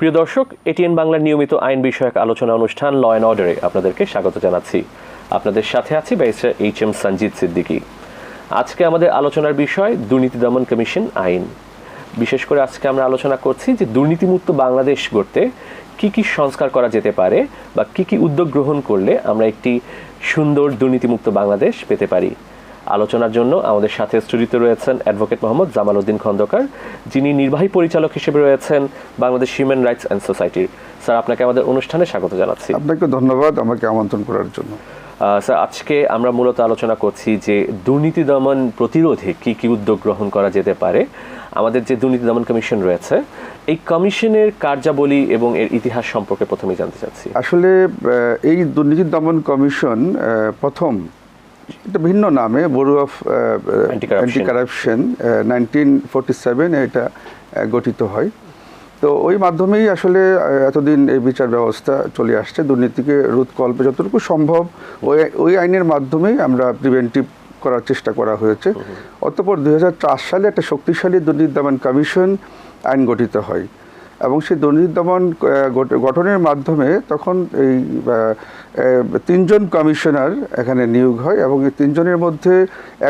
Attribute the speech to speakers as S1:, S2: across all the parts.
S1: প্রিয় দর্শক, এটিএন বাংলার নিয়মিত আইন বিষয়ক আলোচনা অনুষ্ঠান ল অ্যান্ড অর্ডারে আপনাদেরকে স্বাগত জানাচ্ছি। আপনাদের সাথে আছি barrister H M Sanjit Siddiqui. আজকে আমাদের আলোচনার বিষয় দুর্নীতি দমন কমিশন আইন। বিশেষ করে আজকে আমরা আলোচনা করছি যে দুর্নীতিমুক্ত বাংলাদেশ গড়তে কি কি সংস্কার করা যেতে পারে বা কি কি উদ্যোগ গ্রহণ করলে আমরা একটি সুন্দর দুর্নীতিমুক্ত বাংলাদেশ পেতে পারি। আলোচনার জন্য আমাদের সাথে স্টুডিওতে রয়েছেন অ্যাডভোকেট মোহাম্মদ জামাল উদ্দিন খন্দকার যিনি নির্বাহী পরিচালক হিসেবে রয়েছেন বাংলাদেশ হিউম্যান রাইটস অ্যান্ড সোসাইটির। স্যার আপনাকে আমাদের অনুষ্ঠানে স্বাগত জানাচ্ছি।
S2: আপনাকে ধন্যবাদ আমাকে আমন্ত্রণ করার জন্য।
S1: স্যার আজকে আমরা মূলত আলোচনা করছি যে দুর্নীতি দমন প্রতিরোধে কি কি উদ্যোগ গ্রহণ করা যেতে পারে। আমাদের যে দুর্নীতি দমন কমিশন রয়েছে এই কমিশনের কার্যাবলী এবং এর ইতিহাস সম্পর্কে প্রথমেই জানতে চাচ্ছি।
S2: আসলে এই দুর্নীতি দমন কমিশন প্রথম এটা ভিন্ন নামে bureau of anti corruption nineteen forty seven এটা গঠিত হয়। তো ওই মাধ্যমেই আসলে এতদিন এই বিচার ব্যবস্থা চলে আসছে দুর্নীতিকে রোধ কল্পে যতটুকু সম্ভব ওই ওই আইনের মাধ্যমেই আমরা প্রিভেন্টিভ করার চেষ্টা করা হয়েছে। অতঃপর দুই সালে একটা শক্তিশালী দুর্নীতি দমন কমিশন আইন গঠিত হয়। এবং সেই দুর্নীতি দমন গঠনের মাধ্যমে তখন এই তিনজন কমিশনার এখানে নিয়োগ হয় এবং এই তিনজনের মধ্যে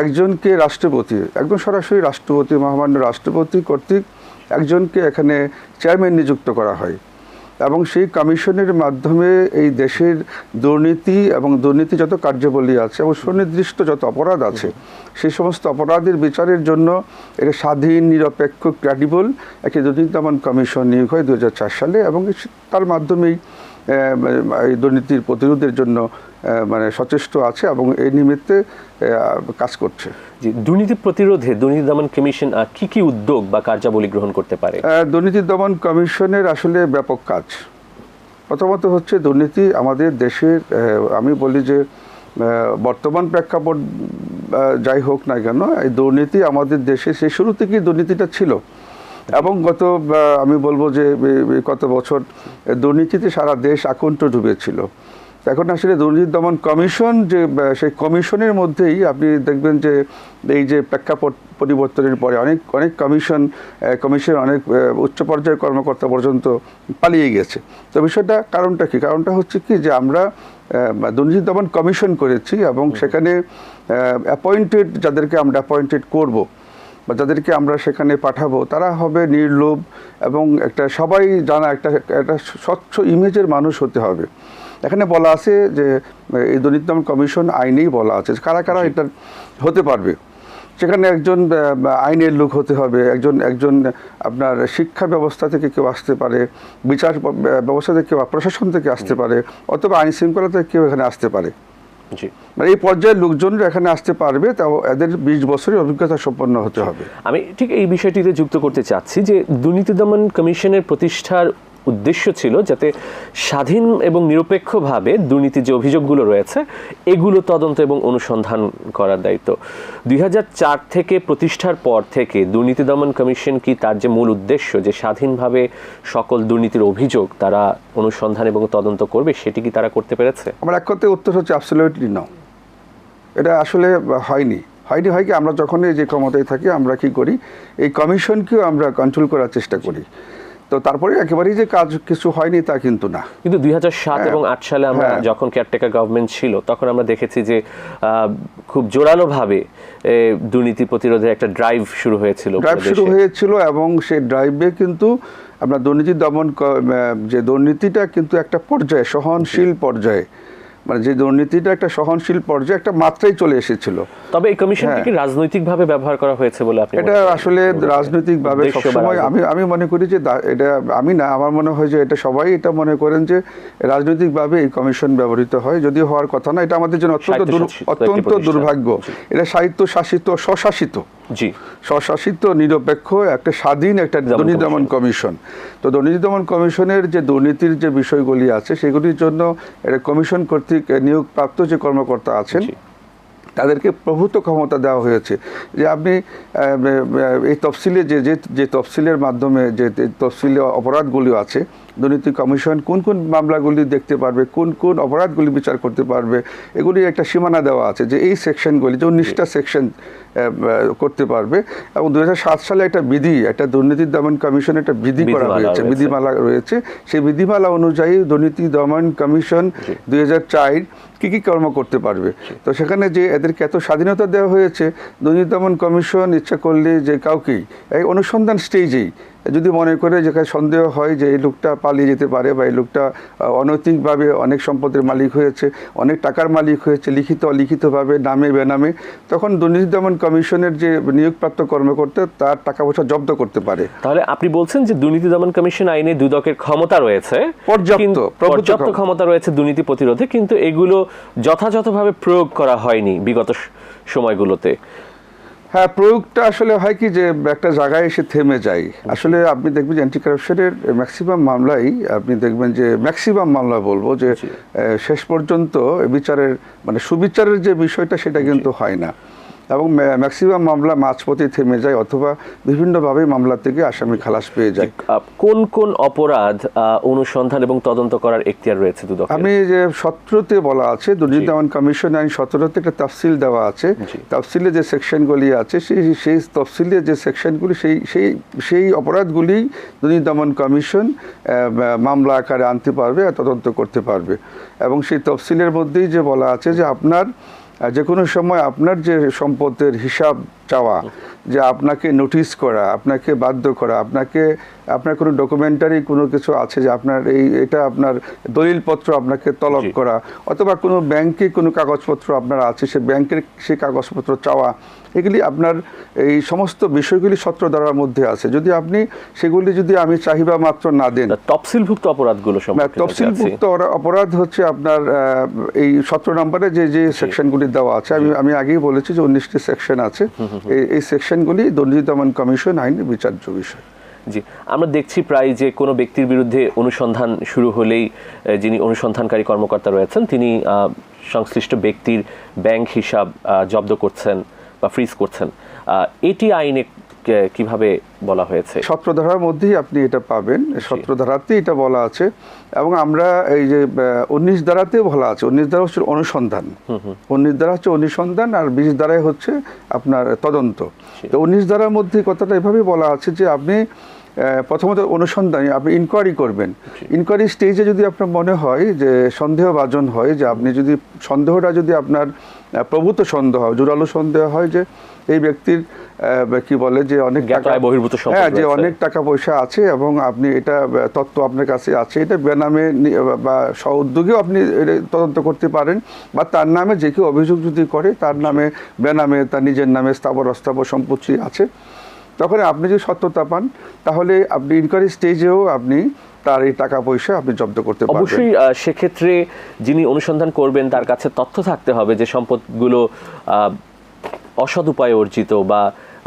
S2: একজনকে রাষ্ট্রপতি একদম সরাসরি রাষ্ট্রপতি, মহামান্য রাষ্ট্রপতি কর্তৃক একজনকে এখানে চেয়ারম্যান নিযুক্ত করা হয়। এবং সেই কমিশনের মাধ্যমে এই দেশের দুর্নীতি এবং দুর্নীতি যত কার্যবলী আছে এবং সুনির্দিষ্ট যত অপরাধ আছে, সেই সমস্ত অপরাধের বিচারের জন্য এটা স্বাধীন, নিরপেক্ষ ক্রেডিবল একটি দুর্নীতি দমন কমিশন নিয়োগ হয় দু হাজার চার সালে এবং তার মাধ্যমেই এই দুর্নীতির প্রতিরোধের জন্য মানে সচেষ্ট আছে এবং এই নিমিত্তে কাজ করছে।
S1: যে দুর্নীতি প্রতিরোধে দুর্নীতি দমন কমিশন কি কি উদ্যোগ বা কার্যাবলী গ্রহণ করতে পারে?
S2: দুর্নীতি দমন কমিশনের আসলে ব্যাপক কাজ। প্রথমত হচ্ছে দুর্নীতি আমাদের দেশের আমি বলি যে বর্তমান প্রেক্ষাপট যাই হোক না কেন এই দুর্নীতি আমাদের দেশে সেই শুরু থেকেই দুর্নীতিটা ছিল। এবং গত আমি বলব যে কত বছর দুর্নীতিতে সারা দেশ আকণ্ঠ ডুবেছিল। এখন আসলে দুর্নীতি দমন কমিশন যে সেই কমিশনের মধ্যেই আপনি দেখবেন যে এই যে প্রেক্ষাপট পরিবর্তনের পরে অনেক অনেক কমিশন কমিশন অনেক উচ্চ পর্যায়ের কর্মকর্তা পর্যন্ত পালিয়ে গেছে। তো বিষয়টা কারণটা কি? কারণটা হচ্ছে কি যে আমরা দুর্নীতি দমন কমিশন করেছি এবং সেখানে অ্যাপয়েন্টেড যাদেরকে আমরা অ্যাপয়েন্টেড করব বা যাদেরকে আমরা সেখানে পাঠাবো তারা হবে নির্লোভ এবং একটা সবাই জানা একটা একটা স্বচ্ছ ইমেজের মানুষ হতে হবে। এখানে বলা আছে যে এই দুর্নীতি দমন কমিশন আইনেই বলা আছে কারা কারা এটা হতে পারবে। সেখানে একজন আইনের লোক হতে হবে একজন একজন আপনার শিক্ষা ব্যবস্থা থেকে কেউ আসতে পারে বিচার ব্যবস্থা থেকে কেউ প্রশাসন থেকে আসতে পারে অথবা আইন শৃঙ্খলা থেকে কেউ এখানে আসতে পারে।
S1: জি।
S2: মানে এই পর্যায়ের লোকজনরা এখানে আসতে পারবে তাও এদের বিশ বছরের অভিজ্ঞতা সম্পন্ন হতে হবে।
S1: আমি ঠিক এই বিষয়টিতে যুক্ত করতে চাচ্ছি যে দুর্নীতি দমন কমিশনের প্রতিষ্ঠার উদ্দেশ্য ছিল যাতে স্বাধীন এবং নিরপেক্ষভাবে দুর্নীতির যে অভিযোগগুলো রয়েছে, এগুলো তদন্ত এবং অনুসন্ধান করার দায়িত্ব। দুই হাজার চার থেকে প্রতিষ্ঠার পর থেকে দুর্নীতি দমন কমিশন কি তার যে মূল উদ্দেশ্য যে স্বাধীনভাবে সকল দুর্নীতির অভিযোগ তারা অনুসন্ধান এবং তদন্ত করবে, সেটি কি তারা করতে পেরেছে?
S2: আমার এক কথায় উত্তর হচ্ছে অ্যাবসলিউটলি নাও এটা আসলে হয়নি। হয়নি হয় কি আমরা যখনই যে ক্ষমতায় থাকি আমরা কি করি? এই কমিশনকেও আমরা কন্ট্রোল করার চেষ্টা করি। তো তারপরে একেবারেই যে কাজ কিছু হয়নি তা কিন্তু না।
S1: কিন্তু দুই সাত এবং আট সালে আমরা
S2: হ্যাঁ।
S1: যখন কেয়ারটেকার গভর্নমেন্ট ছিল তখন আমরা দেখেছি যে আহ, খুব জোরালোভাবে দুর্নীতি প্রতিরোধে একটা ড্রাইভ শুরু হয়েছিল
S2: ড্রাইভ শুরু হয়েছিল এবং সেই ড্রাইভে কিন্তু আমরা দুর্নীতি দমন যে দুর্নীতিটা কিন্তু একটা পর্যায়ে সহনশীল পর্যায়ে। মানে যে দুর্নীতিটা একটা সহনশীল পর্যায়ে একটা মাত্রায় চলে এসেছিল।
S1: তবে এই কমিশনকে
S2: হ্যাঁ।
S1: কি রাজনৈতিকভাবে ব্যবহার করা হয়েছে বলে আপনি
S2: এটা আসলে রাজনৈতিকভাবে সবসময় আমি আমি মনে করি যে এটা আমি না আমার মনে হয় যে এটা সবাই এটা মনে করেন যে রাজনৈতিকভাবে এই কমিশন ব্যবহৃত হয় যদিও হওয়ার কথা না এটা আমাদের জন্য অত্যন্ত অত্যন্ত দুর্ভাগ্য। এটা সাহিত্য শাসিত স্বশাসিত।
S1: জি।
S2: স্বশাসিত নিরপেক্ষ একটা স্বাধীন একটা দুর্নীতি দমন কমিশন। তো দুর্নীতি দমন কমিশনের যে দুর্নীতির যে বিষয়গুলি আছে সেগুলির জন্য এটা কমিশন কর্তৃক নিয়োগপ্রাপ্ত যে কর্মকর্তা আছেন তাদেরকে প্রভূত ক্ষমতা দেওয়া হয়েছে। যে আপনি এই তফসিলে যে যে তফসিলের মাধ্যমে যে যে তফসিলে অপরাধগুলি আছে দুর্নীতি কমিশন কোন কোন মামলাগুলি দেখতে পারবে কোন কোন অপরাধগুলি বিচার করতে পারবে এগুলি একটা সীমানা দেওয়া আছে যে এই সেকশনগুলি যে উনিশটা সেকশন করতে পারবে। এবং দুই হাজার সাত সালে একটা বিধি একটা দুর্নীতি দমন কমিশন একটা বিধি করা
S1: বিধিমালা
S2: হয়েছে
S1: রয়েছে।
S2: বিধিমালা রয়েছে। সেই বিধিমালা অনুযায়ী দুর্নীতি দমন কমিশন দুই হাজার চার কী কী কর্ম করতে পারবে? তো সেখানে যে এদেরকে এত স্বাধীনতা দেওয়া হয়েছে দুর্নীতি দমন কমিশন ইচ্ছা করলে যে কাউকেই এই অনুসন্ধান স্টেজেই যদি মনে করে যেখানে সন্দেহ হয় যে এই লোকটা পালিয়ে যেতে পারে বা এই লোকটা অনৈতিকভাবে অনেক সম্পদের মালিক হয়েছে অনেক টাকার মালিক হয়েছে লিখিত অলিখিতভাবে নামে বেনামে তখন দুর্নীতি দমন কমিশনের যে নিয়োগপ্রাপ্ত কর্মকর্তা তার টাকা পয়সা জব্দ করতে পারে
S1: তাহলে আপনি বলছেন যে দুর্নীতি দমন কমিশন আইনে দুদকের ক্ষমতা রয়েছে
S2: পর্যাপ্ত,
S1: পর্যাপ্ত
S2: ক্ষমতা।
S1: ক্ষমতা রয়েছে দুর্নীতি প্রতিরোধে কিন্তু এগুলো যথাযথভাবে প্রয়োগ করা হয়নি বিগত সময়গুলোতে
S2: হ্যাঁ প্রয়োগটা আসলে হয় কি যে একটা জায়গায় এসে থেমে যায় আসলে আপনি দেখবেন যে অ্যান্টি কারাপশনের ম্যাক্সিমাম মামলাই আপনি দেখবেন যে ম্যাক্সিমাম মামলা বলব যে শেষ পর্যন্ত বিচারের মানে সুবিচারের যে বিষয়টা সেটা কিন্তু হয় না। এবং ম্যাক্সিমাম মামলা মাঝপথে থেমে যায় অথবা বিভিন্নভাবে মামলা থেকে আসামি খালাস পেয়ে যায়।
S1: কোন কোন অপরাধ অনুসন্ধান এবং তদন্ত করার এখতিয়ার রয়েছে দুদক
S2: আমি যে সতেরোতে বলা আছে দুর্নীতি দমন কমিশন আইন সতেরোতে একটা তফসিল দেওয়া আছে। তফসিলে যে সেকশনগুলি আছে সেই সেই তফসিলে যে সেকশনগুলি সেই সেই সেই অপরাধগুলি দুর্নীতি দমন কমিশন মামলা আকারে আনতে পারবে আর তদন্ত করতে পারবে। এবং সেই তফসিলের মধ্যেই যে বলা আছে যে আপনার যে কোনো সময় আপনার যে সম্পদের হিসাব চাওয়া যে আপনাকে নোটিশ করা আপনাকে বাধ্য করা আপনাকে আপনার কোনো ডকুমেন্টারি কোনো কিছু আছে যে আপনার এই এটা আপনার দলিলপত্র আপনাকে তলব করা অথবা কোনো ব্যাংকে কোনো কাগজপত্র আপনার আছে সে ব্যাংকের সেই কাগজপত্র চাওয়া এগুলি আপনার এই সমস্ত বিষয়গুলি সত্র দ্বারার মধ্যে আছে। যদি আপনি সেগুলি যদি আমি চাহিদা মাত্র না দেন
S1: তফসিলভুক্ত অপরাধগুলো
S2: তফসিলভুক্ত অপরাধ হচ্ছে আপনার এই সতেরো নম্বরে যে যে সেকশনগুলি দেওয়া আছে আমি আমি আগেই বলেছি যে উনিশটি সেকশন আছে। এই এই সেকশনগুলি দুর্নীতি দমন কমিশন আইনের বিচার্য বিষয়।
S1: জি আমরা দেখছি প্রায় যে কোনো ব্যক্তির বিরুদ্ধে অনুসন্ধান শুরু হলেই যিনি অনুসন্ধানকারী কর্মকর্তা রয়েছেন তিনি সংশ্লিষ্ট ব্যক্তির ব্যাংক হিসাব জব্দ করছেন বা ফ্রিজ করছেন। এটি আইনে কীভাবে বলা হয়েছে?
S2: সত্রধারার মধ্যেই আপনি এটা পাবেন। সত্রধারাতেই এটা বলা আছে। এবং আমরা এই যে উনিশ দ্বারাতেও বলা আছে। উনিশ দ্বারা হচ্ছে অনুসন্ধান। উনিশ দ্বারা হচ্ছে অনুসন্ধান আর বিশ ধারায় হচ্ছে আপনার তদন্ত। তো উনিশ দ্বারার মধ্যে কথাটা এভাবে বলা আছে যে আপনি প্রথমত অনুসন্ধান আপনি ইনকোয়ারি করবেন। ইনকোয়ারি স্টেজে যদি আপনার মনে হয় যে সন্দেহভাজন হয় যে আপনি যদি সন্দেহটা যদি আপনার প্রভূত সন্দেহ হয় জোরালো সন্দেহ হয় যে এই ব্যক্তির কি বলে যে অনেক টাকা
S1: বহির্ভূত
S2: হ্যাঁ যে অনেক টাকা পয়সা আছে এবং আপনি এটা তত্ত্ব আপনার কাছে আছে এটা বেনামে বা স্ব উদ্যোগেও আপনি এটা তদন্ত করতে পারেন বা তার নামে যে কেউ অভিযোগ যদি করে তার নামে বেনামে তার নিজের নামে স্থাবর অস্থাবর সম্পত্তি আছে। তখন আপনি যদি সত্যতা পান, তাহলে আপনি ইনকোয়ারি স্টেজেও আপনি তার এই টাকা পয়সা আপনি জব্দ করতে পারবেন।
S1: অবশ্যই সেক্ষেত্রে যিনি অনুসন্ধান করবেন, তার কাছে তথ্য থাকতে হবে যে সম্পদগুলো অসদ উপায়ে অর্জিত বা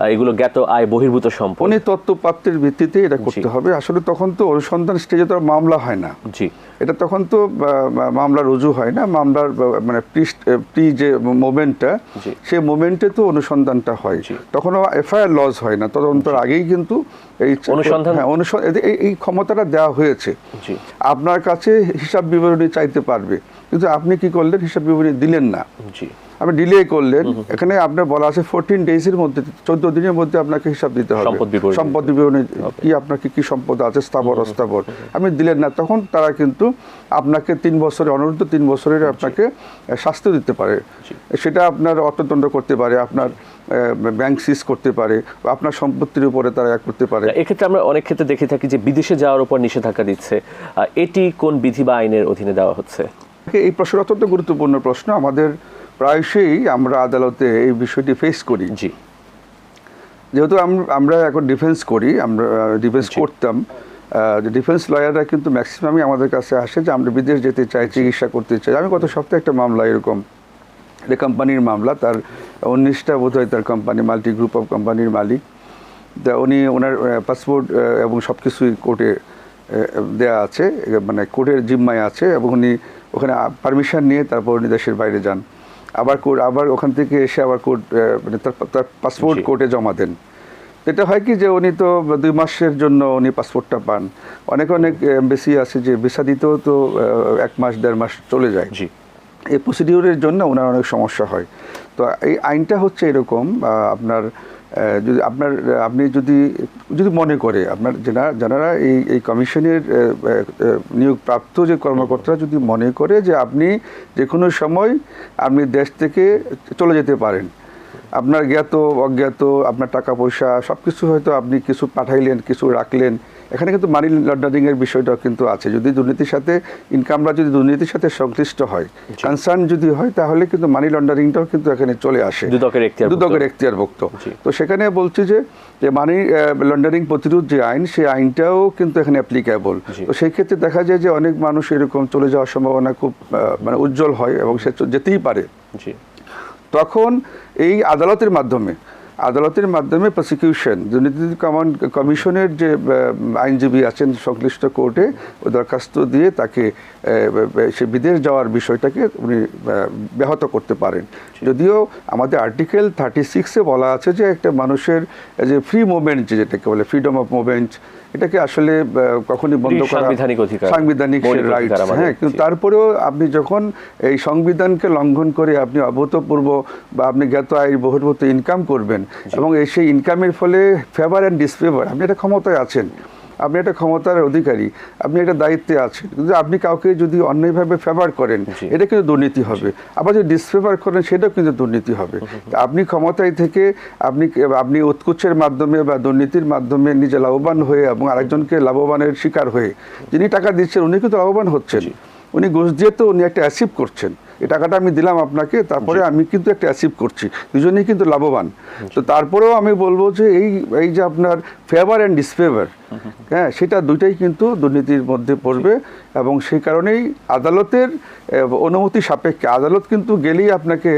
S1: এগুলো জ্ঞাত আয় বহির্ভূত সম্পদ।
S2: উনি তথ্যপ্রাপ্তির ভিত্তিতে এটা করতে হবে। আসলে তখন তো অনুসন্ধান স্টেজে তো মামলা হয় না।
S1: জি।
S2: এটা তখন তো মামলা রুজু হয় না। মামলার মানে প্রি যে মোমেন্টটা। সেই মোমেন্টে তো অনুসন্ধানটা হয়।
S1: জি।
S2: তখনও এফআইআর লজ হয় না। তদন্তের আগেই কিন্তু এই
S1: অনুসন্ধান-
S2: হ্যাঁ অনুসন্ধান এই- এই ক্ষমতাটা দেওয়া হয়েছে। আপনার কাছে হিসাব বিবরণী চাইতে পারবে। কিন্তু আপনি কি করলেন? হিসাব বিবরণী দিলেন না।
S1: জি।
S2: আপনি ডিলে করলেন এখানে আপনার বলা আছে ফোরটিন ডেজের মধ্যে চোদ্দ দিনের মধ্যে আপনাকে হিসাব দিতে হবে।
S1: সম্পদ বিবরণী
S2: কি আপনার কি সম্পদ আছে স্থাবর অস্থাবর? আপনি দিলেন না তখন তারা কিন্তু আপনাকে তিন বছরের অনূর্ধ্ব তিন বছরের আপনাকে শাস্তি দিতে পারে। সেটা আপনার অর্থদণ্ড করতে পারে আপনার ব্যাংক সিজ করতে পারে আপনার সম্পত্তির উপরে তারা এক করতে পারে।
S1: এক্ষেত্রে আমরা অনেক ক্ষেত্রে দেখে থাকি যে বিদেশে যাওয়ার উপর নিষেধাজ্ঞা দিচ্ছে। এটি কোন বিধি বা আইনের অধীনে দেওয়া হচ্ছে?
S2: এই প্রশ্ন অত্যন্ত গুরুত্বপূর্ণ প্রশ্ন। আমাদের প্রায়শই আমরা আদালতে এই বিষয়টি ফেস করি।
S1: জি।
S2: যেহেতু আমরা এখন ডিফেন্স করি আমরা ডিফেন্স। করতাম ডিফেন্স লয়াররা কিন্তু ম্যাক্সিমামই আমাদের কাছে আসে যে আমরা বিদেশ যেতে চাই চিকিৎসা করতে চাই। আমি গত সপ্তাহে একটা মামলা এরকম এটা কোম্পানির মামলা তার উনিশটা বোধ হয় তার কোম্পানি মাল্টি গ্রুপ অফ কোম্পানির মালিক। তা উনি ওনার পাসপোর্ট এবং সব কিছুই কোর্টে দেয়া আছে মানে কোর্টের জিম্মায় আছে এবং উনি ওখানে পারমিশন নিয়ে তারপর উনি দেশের বাইরে যান। আবার কোর্ট আবার ওখান থেকে এসে আবার কোর্ট মানে তার পাসপোর্ট কোর্টে জমা দেন। এটা হয় কি যে উনি তো দুই মাসের জন্য উনি পাসপোর্টটা পান। অনেক অনেক বেশি আছে যে ভিসা দিতেও তো এক মাস দেড় মাস চলে যায়।
S1: জি।
S2: এই প্রসিডিউরের জন্য ওনার অনেক সমস্যা হয়। তো এই আইনটা হচ্ছে এরকম আপনার যদি আপনার আপনি যদি যদি মনে করে, আপনার যারা এই এই কমিশনের নিয়োগ প্রাপ্ত নিয়োগপ্রাপ্ত যে কর্মকর্তারা যদি মনে করে যে আপনি যে কোনো সময় আপনি দেশ থেকে চলে যেতে পারেন, আপনার জ্ঞাত, অজ্ঞাত, আপনার টাকা পয়সা সব কিছু হয়তো আপনি কিছু পাঠাইলেন, কিছু রাখলেন এখানে কিন্তু মানি লন্ডারিং এর বিষয়টাও কিন্তু আছে। যদি দুর্নীতির সাথে ইনকামরা যদি দুর্নীতির সাথে সংশ্লিষ্ট হয় কনসার্ন যদি হয় তাহলে কিন্তু মানি লন্ডারিংটাও কিন্তু এখানে চলে আসে।
S1: দুদকের।
S2: দুদকের এখতিয়ারভুক্ত। তো সেখানে বলছি যে যে মানি লন্ডারিং প্রতিরোধ যে আইন সেই আইনটাও কিন্তু এখানে অ্যাপ্লিকেবল তো সেই ক্ষেত্রে দেখা যায় যে অনেক মানুষ এরকম চলে যাওয়ার সম্ভাবনা খুব মানে উজ্জ্বল হয় এবং সে যেতেই পারে। তখন এই আদালতের মাধ্যমে আদালতের মাধ্যমে প্রসিকিউশন দুর্নীতি কমান, কমিশনের যে আইনজীবী আছেন সংশ্লিষ্ট কোর্টে ও দরখাস্ত দিয়ে তাকে সে বিদেশ যাওয়ার বিষয়টাকে উনি ব্যাহত করতে পারেন। যদিও আমাদের আর্টিকেল থার্টি সিক্সে বলা আছে যে একটা মানুষের, যে ফ্রি মুভমেন্ট যেটাকে বলে ফ্রিডম অফ মুভমেন্ট এটাকে আসলে কখনই বন্ধ করা
S1: সাংবিধানিক অধিকার।
S2: সাংবিধানিক
S1: মৌলিক
S2: রাইট হ্যাঁ কিন্তু তারপরেও আপনি যখন এই সংবিধানকে লঙ্ঘন করে আপনি অভূতপূর্ব বা আপনি জ্ঞাত আয় বহির্ভূত ইনকাম করবেন এবং এই সেই ইনকামের ফলে ফেভার অ্যান্ড ডিসফেভার আপনি এটা ক্ষমতায় আছেন আপনি একটা ক্ষমতার অধিকারী আপনি একটা দায়িত্বে আছেন কিন্তু আপনি কাউকে যদি অন্যায়ভাবে ফেভার করেন এটা কিন্তু দুর্নীতি হবে। আবার যদি ডিসফেভার করেন সেটাও কিন্তু দুর্নীতি হবে। আপনি ক্ষমতায় থেকে আপনি আপনি উৎকুচ্ছের মাধ্যমে বা দুর্নীতির মাধ্যমে নিজে লাভবান হয়ে এবং আরেকজনকে লাভবানের শিকার হয়ে যিনি টাকা দিচ্ছেন উনি কিন্তু লাভবান হচ্ছেন। উনি ঘুষ দিয়ে তো উনি একটা অ্যাচিভ করছেন। এই টাকাটা আমি দিলাম আপনাকে তারপরে আমি কিন্তু একটা অ্যাচিভ করছি। দুজনেই কিন্তু লাভবান। তো তারপরেও আমি বলব যে এই এই যে আপনার ফেভার অ্যান্ড ডিসফেভার হ্যাঁ সেটা দুইটাই কিন্তু দুর্নীতির মধ্যে পড়বে এবং সেই কারণেই আদালতের অনুমতি সাপেক্ষে। আদালত কিন্তু গেলেই আপনাকে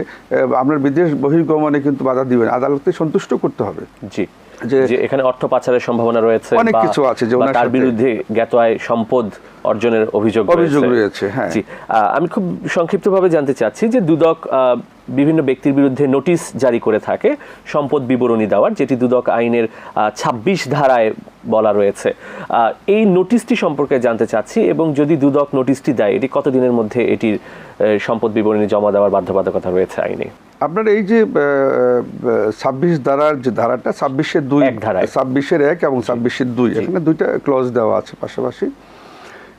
S2: আপনার বিদেশ বহির্গমনে কিন্তু বাধা দিবেন। আদালতকে সন্তুষ্ট করতে হবে।
S1: জি।
S2: যে-
S1: এখানে অর্থ পাচারের সম্ভাবনা রয়েছে
S2: অনেক কিছু আছে যে
S1: তার বিরুদ্ধে জ্ঞাত আয় সম্পদ অর্জনের অভিযোগ
S2: অভিযোগ রয়েছে, হ্যাঁ।
S1: আমি খুব সংক্ষিপ্তভাবে জানতে চাচ্ছি যে দুদক আহ, বিভিন্ন ব্যক্তির বিরুদ্ধে নোটিশ জারি করে থাকে সম্পদ বিবরণী দেওয়ার যেটি দুদক আইনের ছাব্বিশ ধারায় বলা রয়েছে। এই নোটিশটি সম্পর্কে জানতে চাচ্ছি এবং যদি দুদক নোটিশটি দেয় এটি কতদিনের মধ্যে এটির সম্পদ বিবরণী জমা দেওয়ার বাধ্যবাধকতা রয়েছে আইনে?
S2: আপনার এই যে ছাব্বিশ ধারার যে ধারাটা ছাব্বিশের দুই
S1: এক ধারায়।
S2: ছাব্বিশের এক এবং ছাব্বিশের দুই এখানে দুইটা ক্লজ দেওয়া আছে পাশাপাশি।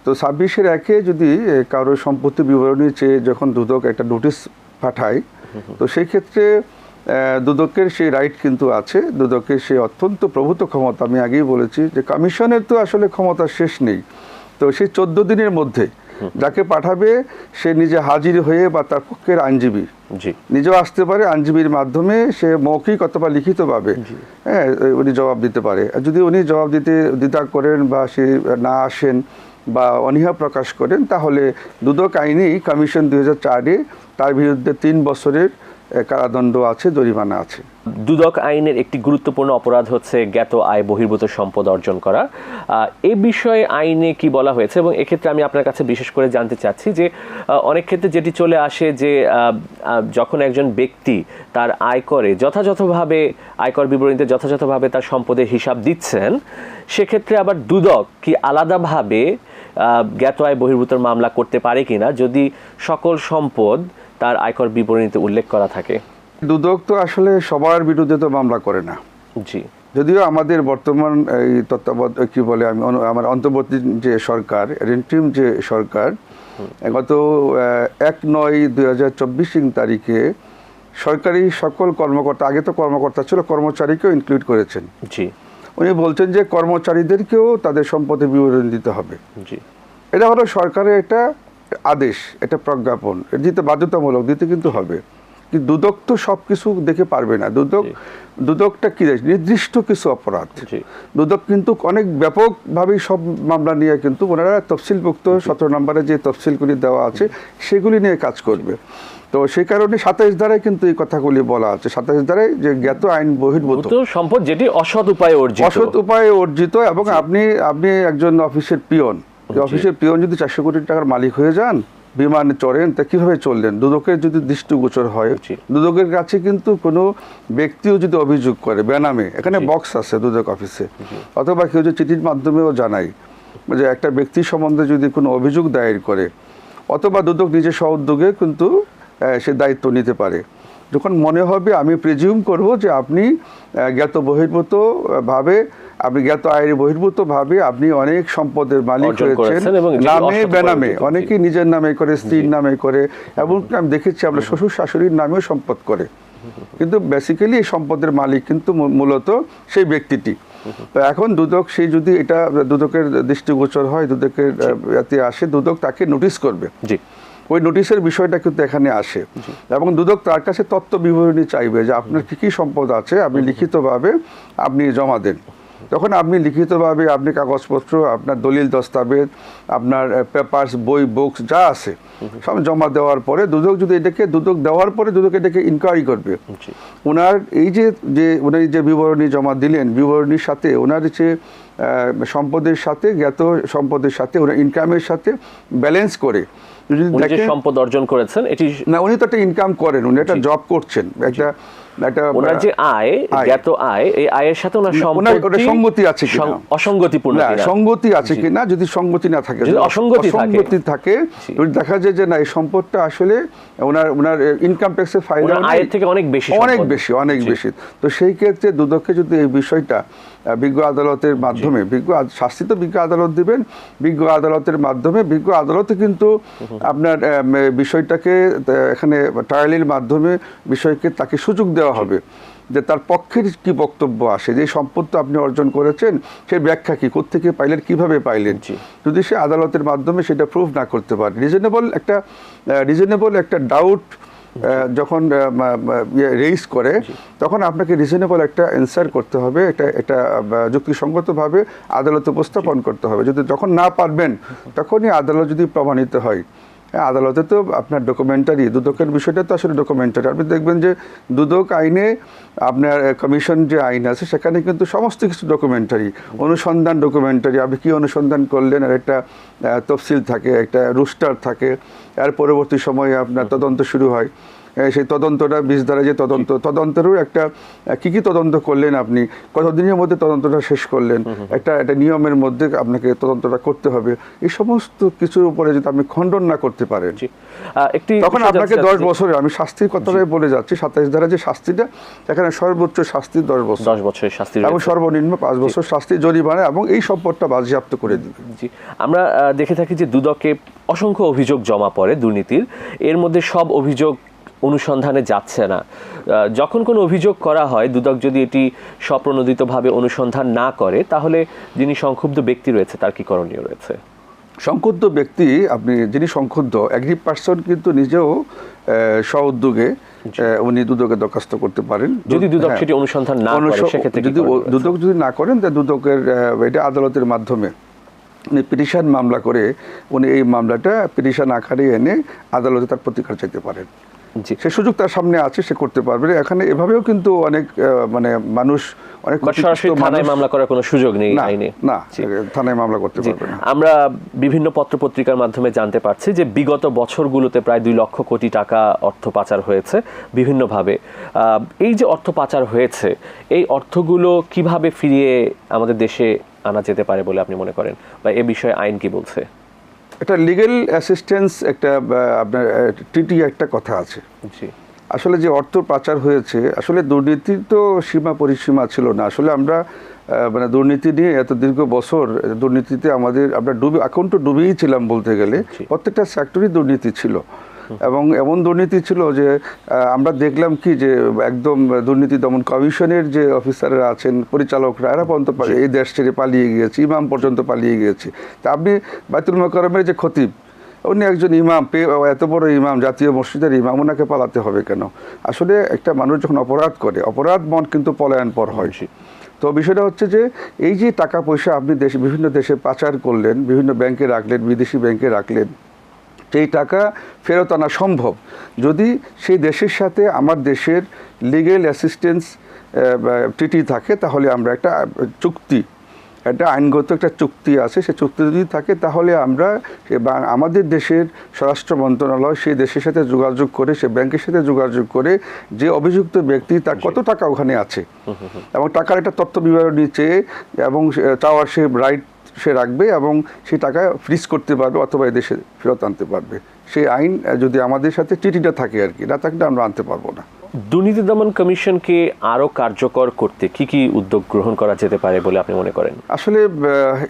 S2: তো ছাব্বিশের একে যদি এ, কারও সম্পত্তি বিবরণী চেয়ে যখন দুদক একটা নোটিশ পাঠায় তো সেই ক্ষেত্রে দুদকের সেই রাইট কিন্তু আছে। দুদকের সেই অত্যন্ত প্রভূত ক্ষমতা আমি আগেই বলেছি যে কমিশনের তো আসলে ক্ষমতা শেষ নেই। তো সেই চোদ্দ দিনের মধ্যে যাকে পাঠাবে সে নিজে হাজির হয়ে বা তার পক্ষের আইনজীবী। নিজেও আসতে পারে আইনজীবীর মাধ্যমে সে মৌখিক অথবা লিখিতভাবে। হ্যাঁ উনি জবাব দিতে পারে। যদি উনি জবাব দিতে দ্বিধা করেন বা সে না আসেন বা অনীহা প্রকাশ করেন তাহলে দুদক আইনেই কমিশন দুই হাজার চারে তার বিরুদ্ধে তিন বছরের কারাদণ্ড আছে, জরিমানা আছে।
S1: দুদক আইনের একটি গুরুত্বপূর্ণ অপরাধ হচ্ছে জ্ঞাত আয় বহির্ভূত সম্পদ অর্জন করা। এ বিষয়ে আইনে কি বলা হয়েছে? এবং এক্ষেত্রে আমি আপনার কাছে বিশেষ করে জানতে চাচ্ছি যে অনেক ক্ষেত্রে যেটি চলে আসে যে যখন একজন ব্যক্তি তার আয়করে যথাযথভাবে, আয়কর বিবরণীতে যথাযথভাবে তার সম্পদের হিসাব দিচ্ছেন, সেক্ষেত্রে আবার দুদক কি আলাদাভাবে জ্ঞাত আয় বহির্ভূত মামলা করতে পারে কিনা? যদি সকল সম্পদ তার আয়কর বিবরণীতে উল্লেখ করা থাকে।
S2: দুদক তো আসলে সবার বিরুদ্ধে তো মামলা করে না।
S1: জি।
S2: যদিও আমাদের বর্তমান এই তত্ত্বাবধায়ক কি বলে আমি আমার অন্তর্বর্তী যে সরকার রেন্ট্রিম যে সরকার গত এক নয় দুই হাজার চব্বিশ তারিখে সরকারি সকল কর্মকর্তা আগে তো কর্মকর্তা ছিল কর্মচারীকেও ইনক্লুড করেছেন।
S1: জি।
S2: উনি বলছেন যে কর্মচারীদেরকেও তাদের সম্পদের বিবরণ দিতে হবে।
S1: জি।
S2: এটা হলো সরকারের একটা আদেশ এটা প্রজ্ঞাপন। এটা দিতে বাধ্যতামূলক দিতে কিন্তু হবে। কিন্তু দুদক তো সব কিছু দেখে পারবে না। দুদক দুদকটা কি? নির্দিষ্ট কিছু অপরাধ। দুদক কিন্তু অনেক ব্যাপকভাবেই সব মামলা নিয়ে কিন্তু ওনারা তফসিলভুক্ত সতেরো নম্বরে যে তফসিলগুলি দেওয়া আছে সেগুলি নিয়ে কাজ করবে। তো সেই কারণে সাতাইশ ধারায় কিন্তু এই কথাগুলি বলা আছে। সাতাইশ ধারায় যে জ্ঞাত আইন বহির্ভূত।
S1: সম্পদ যেটি অসৎ উপায়ে অর্জিত।
S2: অসৎ উপায়ে অর্জিত এবং আপনি আপনি একজন অফিসের পিয়ন। অফিসের পিয়ন যদি চারশো কোটি টাকার মালিক হয়ে যান বিমানে চড়েন তা কীভাবে চললেন? দুদকের যদি দৃষ্টিগোচর হয় দুদকের কাছে কিন্তু কোনো ব্যক্তিও যদি অভিযোগ করে বেনামে এখানে বক্স আছে দুদক অফিসে অথবা কেউ যে চিঠির মাধ্যমেও জানায় যে একটা ব্যক্তি সম্বন্ধে যদি কোনো অভিযোগ দায়ের করে অথবা দুদক নিজে উদ্যোগে কিন্তু সে দায়িত্ব নিতে পারে। যখন মনে হবে আমি প্রিজিউম করব যে আপনি জ্ঞাত বহির্ভূত আহ, ভাবে আপনি জ্ঞাত আয়ের বহির্ভূত ভাবে আপনি অনেক সম্পদের মালিক হয়েছেন। নামে বেনামে অনেকেই নিজের নামে করে স্ত্রীর নামে করে এবং আমি দেখেছি আমরা শ্বশুর শাশুড়ির নামেও সম্পদ করে। কিন্তু বেসিক্যালি এই সম্পদের মালিক কিন্তু মূলত সেই ব্যক্তিটি। তো এখন দুদক সেই যদি এটা দুদকের দৃষ্টিগোচর হয় দুদকের এতে আসে দুদক তাকে নোটিশ করবে।
S1: জি।
S2: ওই নোটিশের বিষয়টা কিন্তু এখানে আসে। এবং দুদক তার কাছে তত্ত্ব বিবরণী চাইবে যে আপনার কী কী সম্পদ আছে আপনি লিখিতভাবে আপনি জমা দেন। তখন আপনি লিখিতভাবে আপনি কাগজপত্র আপনার দলিল দস্তাবেজ আপনার পেপার্স বই বুকস যা আছে সব জমা দেওয়ার পরে দুদক যদি এটাকে দুদক দেওয়ার পরে দুদক এটাকে ইনকোয়ারি করবে। ওনার এই যে যে উনি যে বিবরণী জমা দিলেন বিবরণীর সাথে ওনার যে সম্পদের সাথে জ্ঞাত সম্পদের সাথে ওনার ইনকামের সাথে ব্যালেন্স করে
S1: উনি যে সম্পদ অর্জন করেছেন এটি
S2: না উনি তো একটা ইনকাম করেন উনি একটা জব করছেন একটা একটা
S1: ওনার যে আয়। জ্ঞাত আয় এই আয়ের সাথে ওনার সম্পত্তি
S2: সঙ্গতি আছে কিনা?
S1: অসঙ্গতিপূর্ণ কিনা?
S2: সঙ্গতি আছে কিনা যদি সঙ্গতি না থাকে
S1: যদি অসঙ্গতি থাকে।
S2: অসঙ্গতি থাকে যদি দেখা যায় যে না এই সম্পদটা আসলে ওনার ওনার ইনকাম ট্যাক্সের ফাইল
S1: আয়ের থেকে অনেক বেশি
S2: অনেক বেশি অনেক বেশি তো সেই ক্ষেত্রে দুদককে যদি এই বিষয়টা বিজ্ঞ আদালতের মাধ্যমে বিজ্ঞ শাস্তি তো বিজ্ঞ আদালত দিবেন বিজ্ঞ আদালতের মাধ্যমে বিজ্ঞ আদালতে কিন্তু আপনার বিষয়টাকে এখানে ট্রায়ালের মাধ্যমে বিষয়কে তাকে সুযোগ দেওয়া হবে। যে তার পক্ষের কি বক্তব্য আসে যে সম্পদটা আপনি অর্জন করেছেন সেই ব্যাখ্যা কি কোত্থেকে পাইলেন কীভাবে পাইলেন? যদি সে আদালতের মাধ্যমে সেটা প্রুভ না করতে পারে রিজনেবল একটা রিজনেবল একটা ডাউট যখন রেইজ করে তখন আপনাকে রিজনেবল একটা অ্যান্সার করতে হবে এটা এটা যুক্তিসঙ্গতভাবে আদালতে উপস্থাপন করতে হবে। যদি যখন না পারবেন তখনই আদালত যদি প্রমাণিত হয়। হ্যাঁ, আদালতে তো আপনার ডকুমেন্টারি দুদকের বিষয়টা তো আসলে ডকুমেন্টারি আপনি দেখবেন যে দুদক আইনে আপনার কমিশন যে আইন আছে সেখানে কিন্তু সমস্ত কিছু ডকুমেন্টারি অনুসন্ধান ডকুমেন্টারি আপনি কী অনুসন্ধান করলেন? আর একটা তফসিল থাকে একটা রুস্টার থাকে। এর পরবর্তী সময়ে আপনার তদন্ত শুরু হয়। সেই তদন্তটা বিষ দ্বারা যে তদন্ত তদন্তেরও একটা কি কি তদন্ত করলেন আপনি? কতদিনের মধ্যে তদন্তটা শেষ করলেন? একটা একটা নিয়মের মধ্যে আপনাকে তদন্তটা করতে হবে। এই সমস্ত কিছুর উপরে যদি আপনি খণ্ডন না করতে পারেন
S1: একটি
S2: তখন আপনাকে দশ বছরে আমি শাস্তির কথাটাই বলে যাচ্ছি সাতাইশ ধারা যে শাস্তিটা এখানে সর্বোচ্চ শাস্তি দশ বছর।
S1: দশ বছরের শাস্তি
S2: এবং সর্বনিম্ন পাঁচ বছর শাস্তি জরিমানা এবং এই সম্পদটা বাজেয়াপ্ত করে দিবে।
S1: জি। আমরা দেখে থাকি যে দুদকে অসংখ্য অভিযোগ জমা পড়ে দুর্নীতির। এর মধ্যে সব অভিযোগ অনুসন্ধানে যাচ্ছে না। যখন কোনো অভিযোগ করা হয় দুদক যদি এটি স্বপ্রণোদিতভাবে অনুসন্ধান না করে তাহলে যিনি সংক্ষুব্ধ ব্যক্তি রয়েছে তার কি করণীয় রয়েছে?
S2: সংক্ষুব্ধ ব্যক্তি আপনি যিনি সংক্ষুব্ধ এগ্রি পার্সন কিন্তু নিজেও স্ব উদ্যোগে উনি দুদকে দরখাস্ত করতে পারেন।
S1: যদি দুদক
S2: হ্যাঁ।
S1: সেটি অনুসন্ধান না করে সেক্ষেত্রে
S2: যদি? দুদক যদি না করেন তা দুদকের এটা আদালতের মাধ্যমে। উনি পিটিশন মামলা করে উনি এই মামলাটা পিটিশন আকারে এনে আদালতে তার প্রতিকার চাইতে পারেন। সে সুযোগ তার সামনে আছে সে করতে পারবে। এখানে এভাবেও কিন্তু অনেক মানে মানুষ অনেক
S1: থানায় মামলা করার কোনো সুযোগ নেই
S2: না
S1: আইনে।
S2: না থানায় মামলা করতে পারবে না।
S1: আমরা বিভিন্ন পত্রপত্রিকার মাধ্যমে জানতে পারছি যে বিগত বছরগুলোতে প্রায় দুই লক্ষ কোটি টাকা অর্থ পাচার হয়েছে বিভিন্নভাবে। আহ, এই যে অর্থ পাচার হয়েছে এই অর্থগুলো কীভাবে ফিরিয়ে আমাদের দেশে আনা যেতে পারে বলে আপনি মনে করেন? বা এ বিষয়ে আইন কি বলছে?
S2: একটা লিগেল অ্যাসিস্ট্যান্স একটা আপনার টিটি একটা কথা আছে। আসলে যে অর্থ পাচার হয়েছে আসলে দুর্নীতির তো সীমা পরিসীমা ছিল না। আসলে আমরা মানে দুর্নীতি নিয়ে এত দীর্ঘ বছর দুর্নীতিতে আমাদের আমরা ডুবে এখন তো ডুবেই ছিলাম বলতে গেলে। প্রত্যেকটা সেক্টরই দুর্নীতি ছিল। এবং এমন দুর্নীতি ছিল যে আমরা দেখলাম কি যে একদম দুর্নীতি দমন কমিশনের যে অফিসাররা আছেন পরিচালকরা এরা পর্যন্ত এই দেশ ছেড়ে পালিয়ে গিয়েছে ইমাম পর্যন্ত পালিয়ে গিয়েছে। তা আপনি বাইতুল মোকারমের যে খতিব উনি একজন ইমাম পে- এত বড় ইমাম জাতীয় মসজিদের ইমাম ওনাকে পালাতে হবে কেন? আসলে একটা মানুষ যখন অপরাধ করে অপরাধ মন কিন্তু পলায়ন পর হয় তো বিষয়টা হচ্ছে যে এই যে টাকা পয়সা আপনি দেশে বিভিন্ন দেশে পাচার করলেন বিভিন্ন ব্যাংকে রাখলেন বিদেশি ব্যাংকে রাখলেন সেই টাকা ফেরত আনা সম্ভব। যদি সেই দেশের সাথে আমার দেশের লিগেল অ্যাসিস্ট্যান্স টিটি থাকে তাহলে আমরা একটা চুক্তি একটা আইনগত একটা চুক্তি আছে। সে চুক্তি যদি থাকে তাহলে আমরা আমাদের দেশের স্বরাষ্ট্র মন্ত্রণালয় সেই দেশের সাথে যোগাযোগ করে সে ব্যাংকের সাথে যোগাযোগ করে যে অভিযুক্ত ব্যক্তি তার কত টাকা ওখানে আছে এবং টাকার একটা তথ্য বিবরণী চেয়ে এবং চাওয়ার সে রাইট সে রাখবে এবং সেই টাকা ফ্রিজ করতে পারবে অথবা এদেশে ফেরত আনতে পারবে। সেই আইন যদি আমাদের সাথে টিটিটা থাকে আর কি না থাকলে আমরা আনতে পারব না।
S1: দুর্নীতি দমন কমিশনকে আরও কার্যকর করতে কি কি উদ্যোগ গ্রহণ করা যেতে পারে বলে আপনি মনে করেন?
S2: আসলে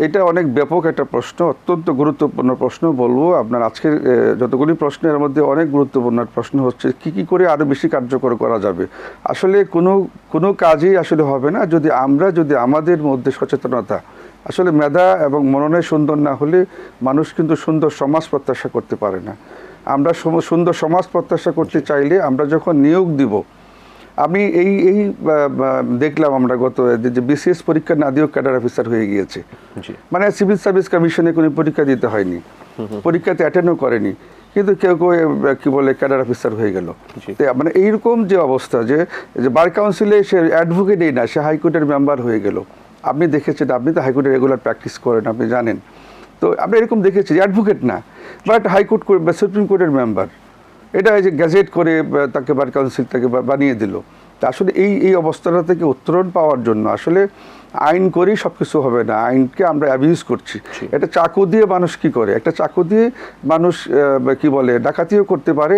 S2: এটা অনেক ব্যাপক একটা প্রশ্ন অত্যন্ত গুরুত্বপূর্ণ প্রশ্ন বলব। আপনার আজকের যতগুলি প্রশ্নের মধ্যে অনেক গুরুত্বপূর্ণ প্রশ্ন হচ্ছে কি কি করে আরও বেশি কার্যকর করা যাবে? আসলে কোনো কোনো কাজেই আসলে হবে না। যদি আমরা যদি আমাদের মধ্যে সচেতনতা আসলে মেধা এবং মননে সুন্দর না হলে মানুষ কিন্তু সুন্দর সমাজ প্রত্যাশা করতে পারে না। আমরা সুন্দর সমাজ প্রত্যাশা করতে চাইলে আমরা যখন নিয়োগ দিব আমি এই এই দেখলাম আমরা গত যে- বিসিএস পরীক্ষা না দিয়েও ক্যাডার অফিসার হয়ে গিয়েছে। মানে সিভিল সার্ভিস কমিশনে কোনো পরীক্ষা দিতে হয়নি। পরীক্ষাতে অ্যাটেন্ডও করেনি। কিন্তু কেউ কেউ কি বলে ক্যাডার অফিসার হয়ে গেল। মানে এইরকম যে অবস্থা যে বার কাউন্সিলে সে অ্যাডভোকেটই না সে হাইকোর্টের মেম্বার হয়ে গেল। আপনি দেখেছেন আপনি তো হাইকোর্টে রেগুলার প্র্যাকটিস করেন আপনি জানেন। তো আমরা এরকম দেখেছি যে অ্যাডভোকেট না বাট হাইকোর্ট বা সুপ্রিম কোর্টের মেম্বার এটা যে গ্যাজেট করে তাকে বার কাউন্সিল তাকে বানিয়ে দিল। তা আসলে এই এই অবস্থাটা থেকে উত্তরণ পাওয়ার জন্য আসলে আইন করেই সব কিছু হবে না। আইনকে আমরা অ্যাবিউজ করছি। এটা চাকু দিয়ে মানুষ কি করে? একটা চাকু দিয়ে মানুষ কি বলে ডাকাতিও করতে পারে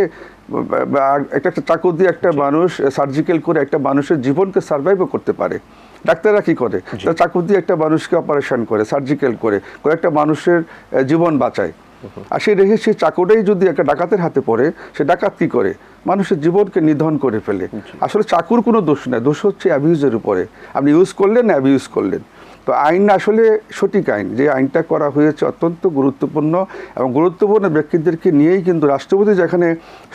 S2: একটা একটা চাকু দিয়ে একটা মানুষ সার্জিক্যাল করে একটা মানুষের জীবনকে সার্ভাইভও করতে পারে। ডাক্তাররা কী করে? তারা চাকু দিয়ে একটা মানুষকে অপারেশন করে সার্জিক্যাল করে কয়েকটা একটা মানুষের জীবন বাঁচায়। আর সে রেখে সে চাকুটাই যদি একটা ডাকাতের হাতে পড়ে সে ডাকাত কী করে? মানুষের জীবনকে নিধন করে ফেলে। আসলে চাকুর কোনো দোষ নেই দোষ হচ্ছে অ্যাবিউজের উপরে। আপনি ইউজ করলেন অ্যাবিউজ করলেন। তো আইন আসলে সঠিক আইন। যে আইনটা করা হয়েছে অত্যন্ত গুরুত্বপূর্ণ এবং গুরুত্বপূর্ণ ব্যক্তিদেরকে নিয়েই কিন্তু রাষ্ট্রপতি যেখানে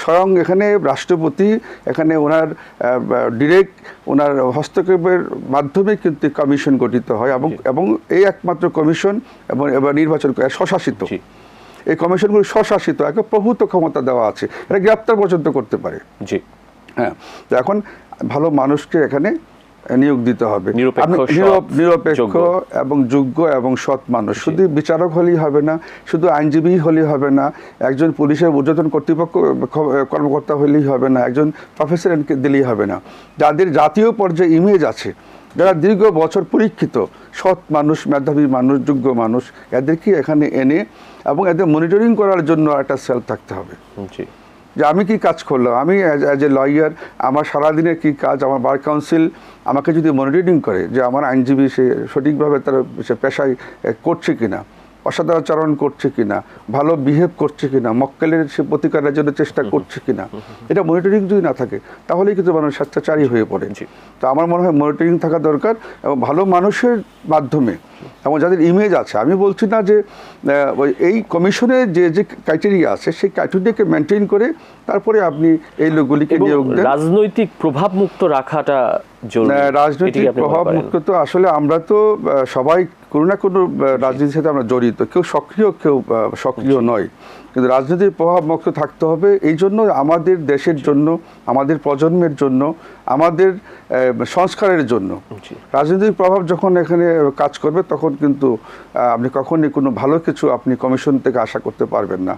S2: স্বয়ং এখানে রাষ্ট্রপতি এখানে ওনার ডিরেক্ট ওনার হস্তক্ষেপের মাধ্যমে কিন্তু কমিশন গঠিত হয় এবং এবং এই একমাত্র কমিশন এবং এবার নির্বাচন করে স্বশাসিত। এই কমিশনগুলি স্বশাসিত একটা প্রভূত ক্ষমতা দেওয়া আছে। এটা গ্রেপ্তার পর্যন্ত করতে পারে।
S1: জি।
S2: হ্যাঁ তো এখন ভালো মানুষকে এখানে নিয়োগ দিতে হবে।
S1: নিরপেক্ষ।
S2: এবং যোগ্য এবং সৎ মানুষ। শুধু বিচারক হলেই হবে না শুধু আইনজীবী হলেই হবে না একজন পুলিশের ঊর্ধ্বতন কর্তৃপক্ষ কর্মকর্তা হলেই হবে না একজন প্রফেসর দিলেই হবে না। যাদের জাতীয় পর্যায়ে ইমেজ আছে যারা দীর্ঘ বছর পরীক্ষিত সৎ মানুষ মেধাবী মানুষ যোগ্য মানুষ এদেরকে এখানে এনে এবং এদের মনিটরিং করার জন্য একটা সেল থাকতে হবে।
S1: জি।
S2: যে আমি কি কাজ করলাম? আমি অ্যাজ এ লয়ার আমার সারাদিনের কি কাজ, আমার বার কাউন্সিল আমাকে যদি মনিটরিং করে যে আমার আইনজীবী সে সঠিকভাবে তার সে পেশায় করছে কিনা? অসদাচরণ করছে কিনা ভালো বিহেভ করছে কিনা মক্কেলের সে প্রতিকারের জন্য চেষ্টা করছে কিনা এটা মনিটরিং যদি না থাকে তাহলেই কিন্তু মানুষ স্বেচ্ছাচারী হয়ে পড়ে। তো আমার মনে হয় মনিটরিং থাকা দরকার এবং ভালো মানুষের মাধ্যমে এবং যাদের ইমেজ আছে আমি বলছি না যে এই কমিশনের যে যে ক্রাইটেরিয়া আছে সেই ক্রাইটেরিয়াকে মেনটেন করে তারপরে আপনি এই লোকগুলিকে নিয়োগ দেন।
S1: রাজনৈতিক প্রভাব মুক্ত রাখাটা
S2: রাজনৈতিক প্রভাব মুক্ত তো আসলে আমরা তো সবাই কোনো না কোনো রাজনীতির সাথে আমরা জড়িত। কেউ সক্রিয় কেউ সক্রিয় নয়। কিন্তু রাজনীতির প্রভাব মুক্ত থাকতে হবে। এই জন্য আমাদের দেশের জন্য আমাদের প্রজন্মের জন্য আমাদের সংস্কারের জন্য। রাজনৈতিক প্রভাব যখন এখানে কাজ করবে তখন কিন্তু আপনি কখনই কোনো ভালো কিছু আপনি কমিশন থেকে আশা করতে পারবেন না।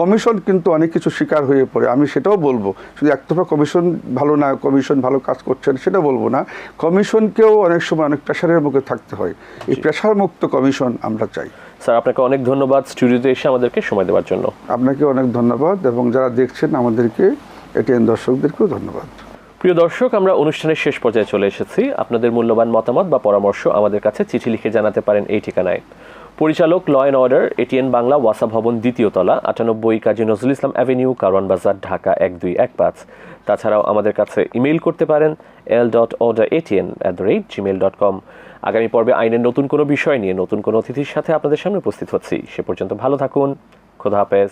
S2: কমিশন কিন্তু অনেক কিছু শিকার হয়ে পড়ে। আমি সেটাও বলব শুধু একতরফা কমিশন ভালো না কমিশন ভালো কাজ করছেন সেটা বলব না। কমিশনকেও অনেক সময় অনেক প্রেশারের মুখে থাকতে হয়। এই প্রেশার মুক্ত কমিশন আমরা চাই।
S1: স্যার আপনাকে অনেক ধন্যবাদ স্টুডিওতে এসে আমাদেরকে সময় দেওয়ার জন্য।
S2: আপনাকে অনেক ধন্যবাদ এবং যারা দেখছেন আমাদেরকে এটিএন দর্শকদেরকেও ধন্যবাদ।
S1: প্রিয় দর্শক আমরা অনুষ্ঠানের শেষ পর্যায়ে চলে এসেছি। আপনাদের মূল্যবান মতামত বা পরামর্শ আমাদের কাছে চিঠি লিখে জানাতে পারেন এই ঠিকানায়। পরিচালক law and order ATN Bangla, ওয়াসা ভবন দ্বিতীয় তলা, আটানব্বই কাজী নজরুল ইসলাম অ্যাভিনিউ, কারওয়ান বাজার, ঢাকা, এক দুই এক পাঁচ। তাছাড়াও আমাদের কাছে ইমেইল করতে পারেন L dot order ATN at the rate Gmail dot com আগামী পর্বে আইনের নতুন কোনো বিষয় নিয়ে নতুন কোনো অতিথির সাথে আপনাদের সামনে উপস্থিত হচ্ছি। সে পর্যন্ত ভালো থাকুন। খোদা হাফেজ।